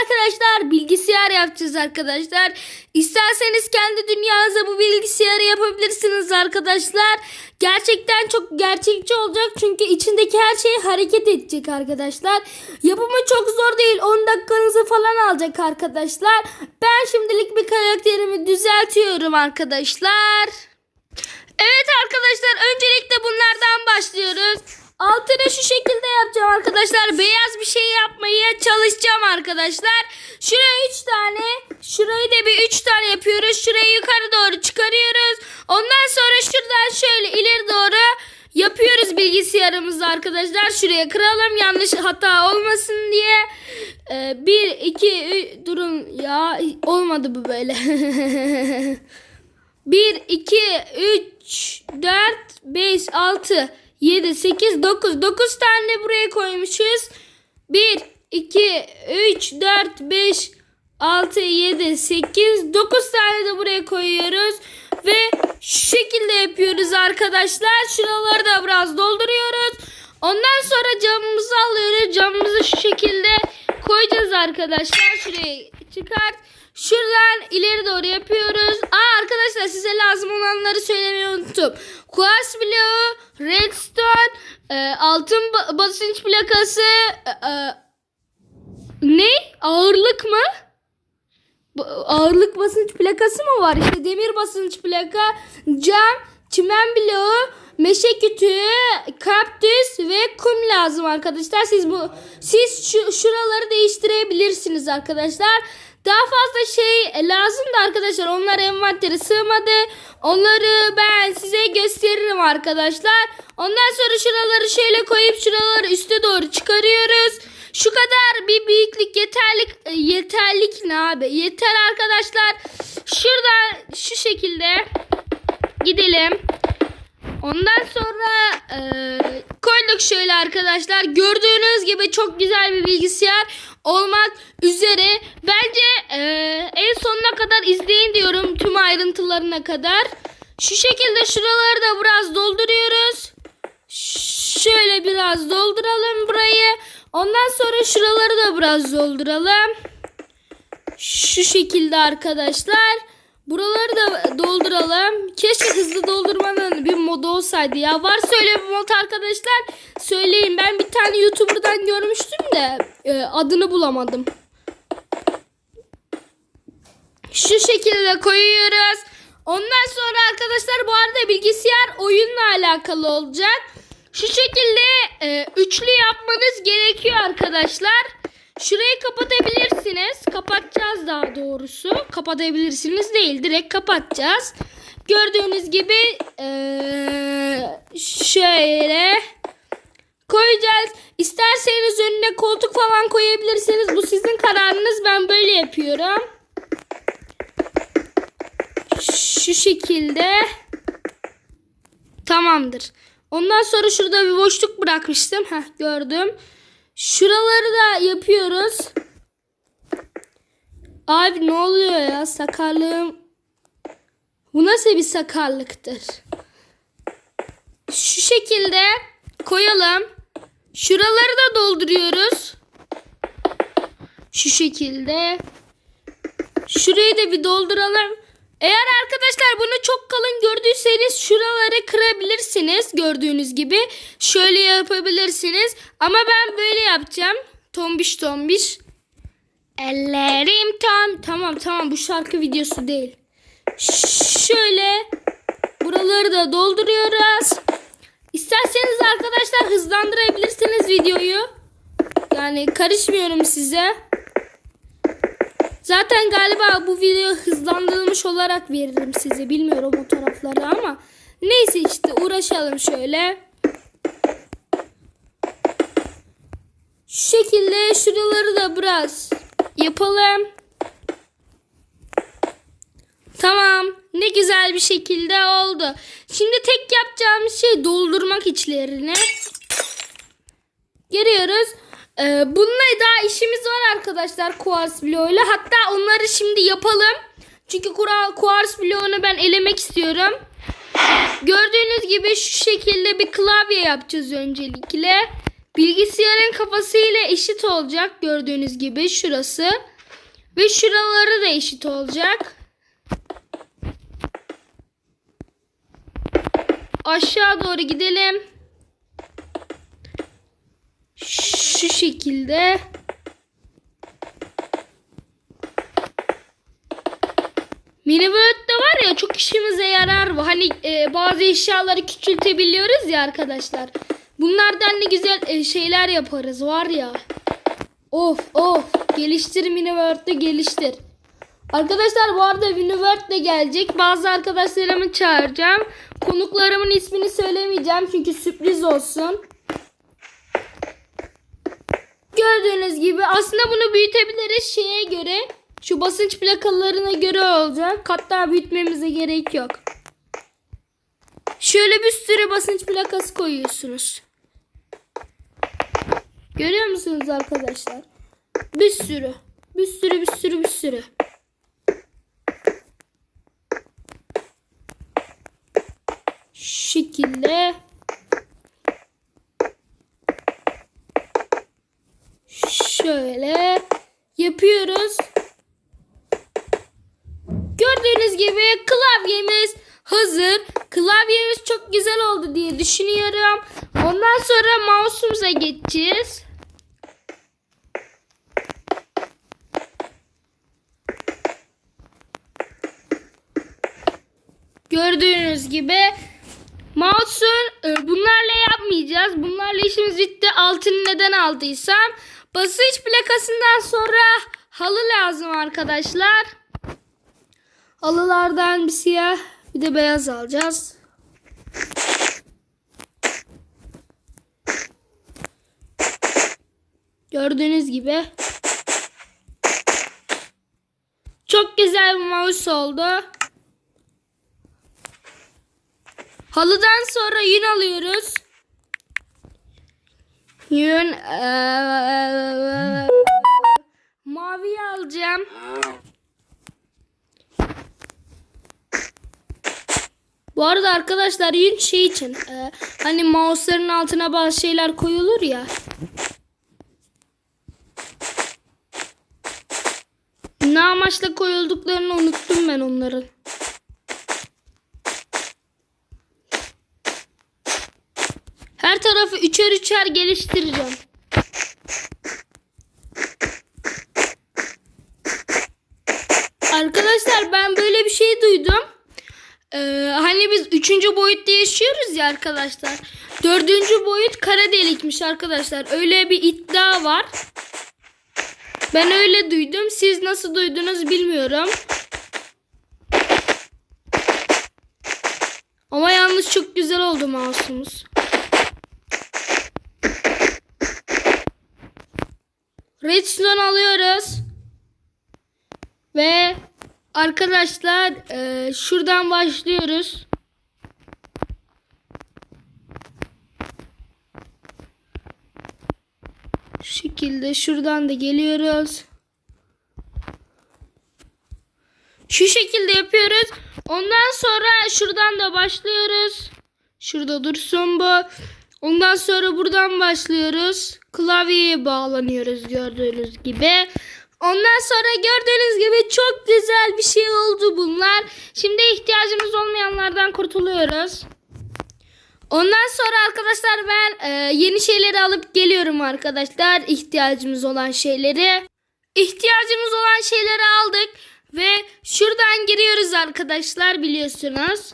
arkadaşlar bilgisayar yapacağız arkadaşlar. İsterseniz kendi dünyanıza bu bilgisayarı yapabilirsiniz arkadaşlar. Gerçekten çok gerçekçi olacak çünkü içindeki her şey hareket edecek arkadaşlar. Yapımı çok zor değil 10 dakikanızı falan alacak arkadaşlar. Ben şimdilik bir karakterimi düzeltiyorum arkadaşlar. Evet arkadaşlar öncelikle bunlardan başlıyoruz. Altını şu şekilde yapacağım arkadaşlar. Beyaz bir şey çalışacağım arkadaşlar. Şuraya 3 tane, şurayı da bir 3 tane yapıyoruz. Şurayı yukarı doğru çıkarıyoruz. Ondan sonra şuradan şöyle ileri doğru yapıyoruz bilgisayarımızda arkadaşlar. Şuraya kıralım yanlış hata olmasın diye. 1, 2, durun ya olmadı bu böyle. 1, 2, 3, 4, 5, 6, 7, 8, 9. 9 tane buraya koymuşuz. 1, 2, 3, 4, 5, 6, 7, 8, 9 tane de buraya koyuyoruz. Ve şu şekilde yapıyoruz arkadaşlar. Şuraları da biraz dolduruyoruz. Ondan sonra camımızı alıyoruz. Camımızı şu şekilde koyacağız arkadaşlar. Şuraya çıkart. Şuradan ileri doğru yapıyoruz. Aa arkadaşlar size lazım olanları söylemeyi unuttum. Quartz bloğu, redstone, e, altın ba- basınç plakası, e, e, ne? Ağırlık mı? Ağırlık basınç plakası mı var? İşte demir basınç plaka, cam, çimen bloğu, meşe kütüğü, kaktüs ve kum lazım arkadaşlar. Siz bu siz şu, şuraları değiştirebilirsiniz arkadaşlar. Daha fazla şey lazım da arkadaşlar onlar envantere sığmadı. Onları ben size gösteririm arkadaşlar. Ondan sonra şuraları şöyle koyup şuraları üste doğru çıkarıyoruz. Şu kadar bir büyüklük yeterlik yeterlik ne abi? Yeter arkadaşlar. Şuradan şu şekilde gidelim. Ondan sonra e, koyduk şöyle arkadaşlar. Gördüğünüz gibi çok güzel bir bilgisayar olmak üzere. Bence e, en sonuna kadar izleyin diyorum tüm ayrıntılarına kadar. Şu şekilde şuraları da biraz dolduruyoruz. Şöyle biraz dolduralım burayı. Ondan sonra şuraları da biraz dolduralım. Şu şekilde arkadaşlar. Buraları da dolduralım. Keşke hızlı doldurmanın bir modu olsaydı ya. Varsa öyle bir mod arkadaşlar söyleyin. Ben bir tane YouTuber'dan görmüştüm de e, adını bulamadım. Şu şekilde koyuyoruz. Ondan sonra arkadaşlar bu arada bilgisayar oyunla alakalı olacak. Şu şekilde e, üçlü yapmanız gerekiyor arkadaşlar. Şurayı kapatabilirsiniz. Kapatacağız daha doğrusu. Kapatabilirsiniz değil. Direkt kapatacağız. Gördüğünüz gibi eee, şöyle koyacağız. İsterseniz önüne koltuk falan koyabilirsiniz. Bu sizin kararınız. Ben böyle yapıyorum. Şu şekilde. Tamamdır. Ondan sonra şurada bir boşluk bırakmıştım. Heh, gördüm. Şuraları da yapıyoruz. Abi ne oluyor ya sakarlığım. Bu nasıl bir sakarlıktır? Şu şekilde koyalım. Şuraları da dolduruyoruz. Şu şekilde. Şurayı da bir dolduralım. Eğer arkadaşlar bunu çok kalın gördüyseniz şuraları kırabilirsiniz. Gördüğünüz gibi. Şöyle yapabilirsiniz. Ama ben böyle yapacağım. Tombiş tombiş. Ellerim tam. Tamam tamam bu şarkı videosu değil. Şöyle. Buraları da dolduruyoruz. İsterseniz arkadaşlar hızlandırabilirsiniz videoyu. Yani karışmıyorum size. Zaten galiba bu video hızlandırılmış olarak veririm size. Bilmiyorum o tarafları ama. Neyse işte uğraşalım şöyle. Şu şekilde şuraları da biraz yapalım. Tamam. Ne güzel bir şekilde oldu. Şimdi tek yapacağımız şey doldurmak içlerini. Giriyoruz. Ee, bununla daha işimiz var arkadaşlar Quartz bloğuyla. Hatta onları şimdi yapalım. Çünkü Quartz bloğunu ben elemek istiyorum. Gördüğünüz gibi şu şekilde bir klavye yapacağız öncelikle. bilgisayarın kafasıyla eşit olacak gördüğünüz gibi şurası. Ve şuraları da eşit olacak. Aşağı doğru gidelim. Şu şekilde. Minibot de var ya çok işimize yarar. Hani e, bazı eşyaları küçültebiliyoruz ya arkadaşlar. Bunlardan ne güzel e, şeyler yaparız var ya. Of of geliştir Miniworld'de geliştir. Arkadaşlar bu arada Miniworld de gelecek. Bazı arkadaşlarımı çağıracağım. Konuklarımın ismini söylemeyeceğim çünkü sürpriz olsun. Gördüğünüz gibi aslında bunu büyütebiliriz şeye göre. Şu basınç plakalarına göre olacak. Hatta büyütmemize gerek yok. Şöyle bir sürü basınç plakası koyuyorsunuz. Görüyor musunuz arkadaşlar? Bir sürü. Bir sürü bir sürü bir sürü. Şu şekilde. Şöyle yapıyoruz. Gördüğünüz gibi klavyemiz hazır. Klavyemiz çok güzel oldu diye düşünüyorum. Ondan sonra mouse'umuza geçeceğiz. Gördüğünüz gibi mouse'un e, bunlarla yapmayacağız. Bunlarla işimiz bitti. Altını neden aldıysam. Basınç plakasından sonra halı lazım arkadaşlar. Halılardan bir siyah bir de beyaz alacağız. Gördüğünüz gibi. Çok güzel bir mouse oldu. Halıdan sonra yün alıyoruz. Yün mavi alacağım. Bu arada arkadaşlar yün şey için eee, hani mouse'ların altına bazı şeyler koyulur ya. Ne amaçla koyulduklarını unuttum ben onların. Her tarafı üçer üçer geliştireceğim. Arkadaşlar ben böyle bir şey duydum. Ee, hani biz üçüncü boyutta yaşıyoruz ya arkadaşlar. Dördüncü boyut kara delikmiş arkadaşlar. Öyle bir iddia var. Ben öyle duydum. Siz nasıl duydunuz bilmiyorum. Ama yalnız çok güzel oldu mouse'umuz. Redstone alıyoruz. Ve arkadaşlar e, şuradan başlıyoruz. Şu şekilde şuradan da geliyoruz. Şu şekilde yapıyoruz. Ondan sonra şuradan da başlıyoruz. Şurada dursun bu. Ondan sonra buradan başlıyoruz. Klavyeye bağlanıyoruz gördüğünüz gibi. Ondan sonra gördüğünüz gibi çok güzel bir şey oldu bunlar. Şimdi ihtiyacımız olmayanlardan kurtuluyoruz. Ondan sonra arkadaşlar ben e, yeni şeyleri alıp geliyorum arkadaşlar. İhtiyacımız olan şeyleri. İhtiyacımız olan şeyleri aldık. Ve şuradan giriyoruz arkadaşlar biliyorsunuz.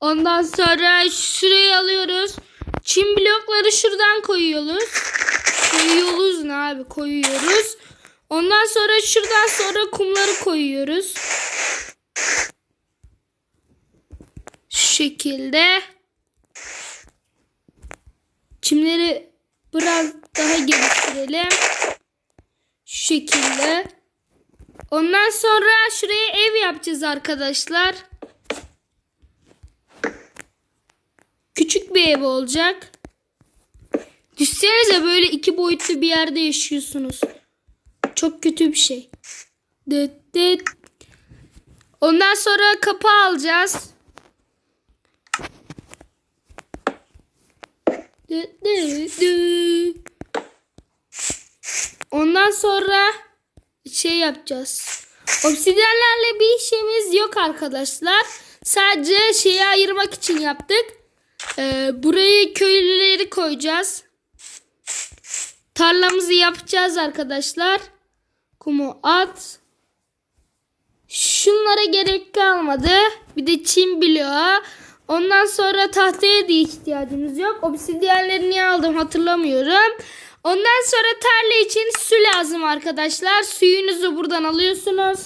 Ondan sonra şurayı alıyoruz. Çim blokları şuradan koyuyoruz. Koyuyoruz ne abi koyuyoruz. Ondan sonra şuradan sonra kumları koyuyoruz. Şu şekilde. Çimleri biraz daha geliştirelim. Şu şekilde. Ondan sonra şuraya ev yapacağız arkadaşlar. Bir ev olacak. Düşsenize böyle iki boyutlu bir yerde yaşıyorsunuz. Çok kötü bir şey. Dıt dıt. Ondan sonra kapı alacağız. Dıt dıt dıt. Ondan sonra şey yapacağız. Obsidyenlerle bir işimiz yok arkadaşlar. Sadece şeyi ayırmak için yaptık. Ee, burayı köylüleri koyacağız. Tarlamızı yapacağız arkadaşlar. Kumu at. Şunlara gerek kalmadı. Bir de çim bloğu. Ondan sonra tahtaya da ihtiyacımız yok. Obsidyenleri niye aldım hatırlamıyorum. Ondan sonra tarla için su lazım arkadaşlar. Suyunuzu buradan alıyorsunuz.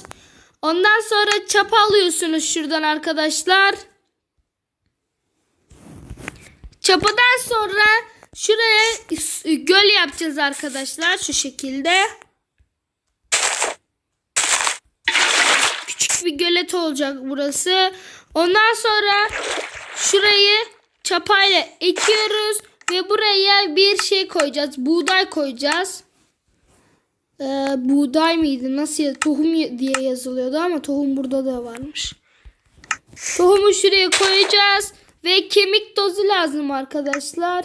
Ondan sonra çapa alıyorsunuz şuradan arkadaşlar. Çapadan sonra şuraya göl yapacağız arkadaşlar şu şekilde. Küçük bir gölet olacak burası. Ondan sonra şurayı çapayla ekiyoruz ve buraya bir şey koyacağız. Buğday koyacağız. Ee, buğday mıydı? Nasıl ya- tohum diye yazılıyordu ama tohum burada da varmış. Tohumu şuraya koyacağız ve kemik tozu lazım arkadaşlar.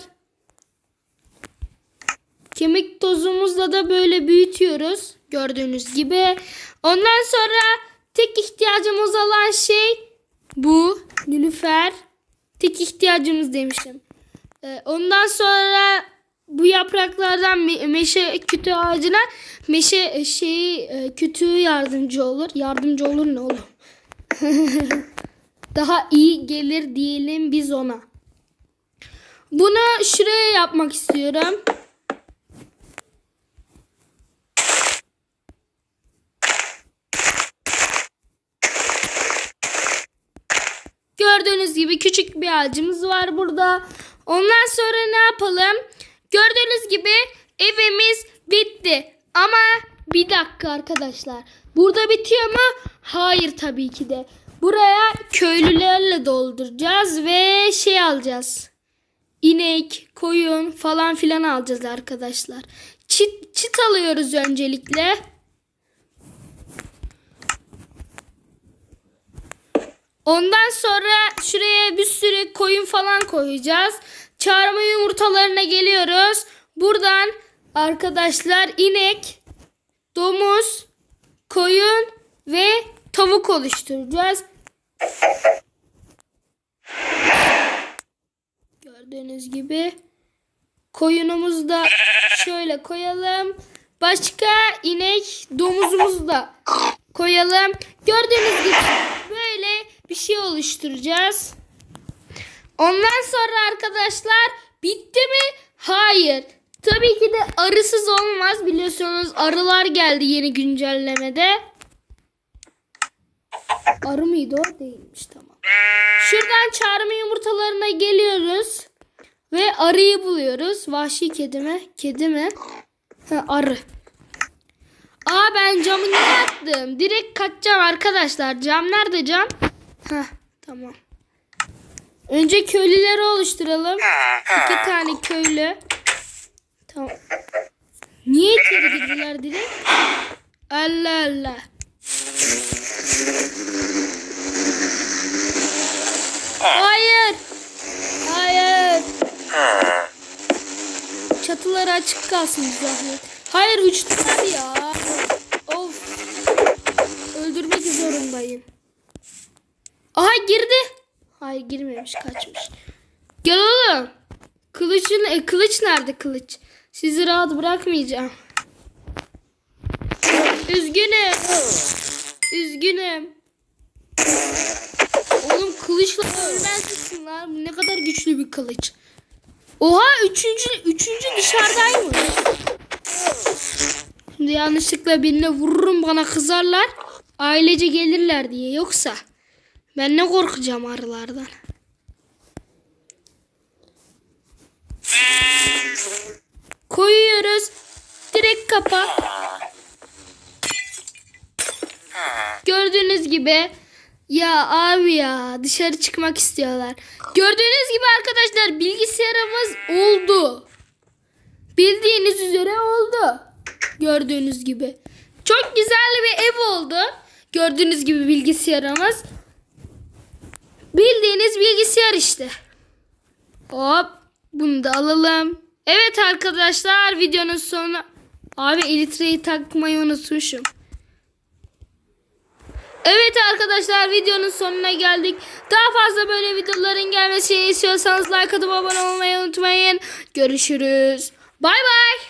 Kemik tozumuzla da böyle büyütüyoruz. Gördüğünüz gibi. Ondan sonra tek ihtiyacımız olan şey bu. Nilüfer. Tek ihtiyacımız demişim. Ee, ondan sonra bu yapraklardan me- meşe kütüğü ağacına meşe e, şeyi e, kütüğü yardımcı olur. Yardımcı olur ne olur? Daha iyi gelir diyelim biz ona. Bunu şuraya yapmak istiyorum. Gördüğünüz gibi küçük bir ağacımız var burada. Ondan sonra ne yapalım? Gördüğünüz gibi evimiz bitti. Ama bir dakika arkadaşlar. Burada bitiyor mu? Hayır tabii ki de. Buraya köylülerle dolduracağız ve şey alacağız. İnek, koyun falan filan alacağız arkadaşlar. Çit, çit alıyoruz öncelikle. Ondan sonra şuraya bir sürü koyun falan koyacağız. Çağırma yumurtalarına geliyoruz. Buradan arkadaşlar inek, domuz, koyun ve tavuk oluşturacağız. Gördüğünüz gibi koyunumuzu da şöyle koyalım. Başka inek, domuzumuzu da koyalım. Gördüğünüz gibi böyle bir şey oluşturacağız. Ondan sonra arkadaşlar bitti mi? Hayır. Tabii ki de arısız olmaz. Biliyorsunuz arılar geldi yeni güncellemede. Arı mıydı o? Değilmiş tamam. Şuradan çağırma yumurtalarına geliyoruz. Ve arıyı buluyoruz. Vahşi kedi mi? Kedi mi? Ha, arı. Aa ben camı niye attım? Direkt kaçacağım arkadaşlar. Cam nerede cam? Heh tamam. Önce köylüleri oluşturalım. İki tane köylü. Tamam. Niye içeri girdiler direkt? Allah Allah. Hayır. Hayır. Çatıları açık kalsın zahmet. Hayır uçtular ya. Of. Öldürmek zorundayım. Aha girdi. Hayır girmemiş kaçmış. Gel oğlum. Kılıçın, e, kılıç nerede kılıç? Sizi rahat bırakmayacağım. Üzgünüm. Üzgünüm. Oğlum kılıçla ölmezsin lan. Bu ne kadar güçlü bir kılıç. Oha üçüncü, üçüncü dışarıdaymış. Şimdi yanlışlıkla birine vururum bana kızarlar. Ailece gelirler diye. Yoksa ben ne korkacağım arılardan. Koyuyoruz. Direkt kapa. Gördüğünüz gibi ya abi ya dışarı çıkmak istiyorlar. Gördüğünüz gibi arkadaşlar bilgisayarımız oldu. Bildiğiniz üzere oldu. Gördüğünüz gibi. Çok güzel bir ev oldu. Gördüğünüz gibi bilgisayarımız. Bildiğiniz bilgisayar işte. Hop bunu da alalım. Evet arkadaşlar videonun sonu. Abi elitreyi takmayı unutmuşum. Evet arkadaşlar videonun sonuna geldik. Daha fazla böyle videoların gelmesini istiyorsanız like atıp abone olmayı unutmayın. Görüşürüz. Bay bay.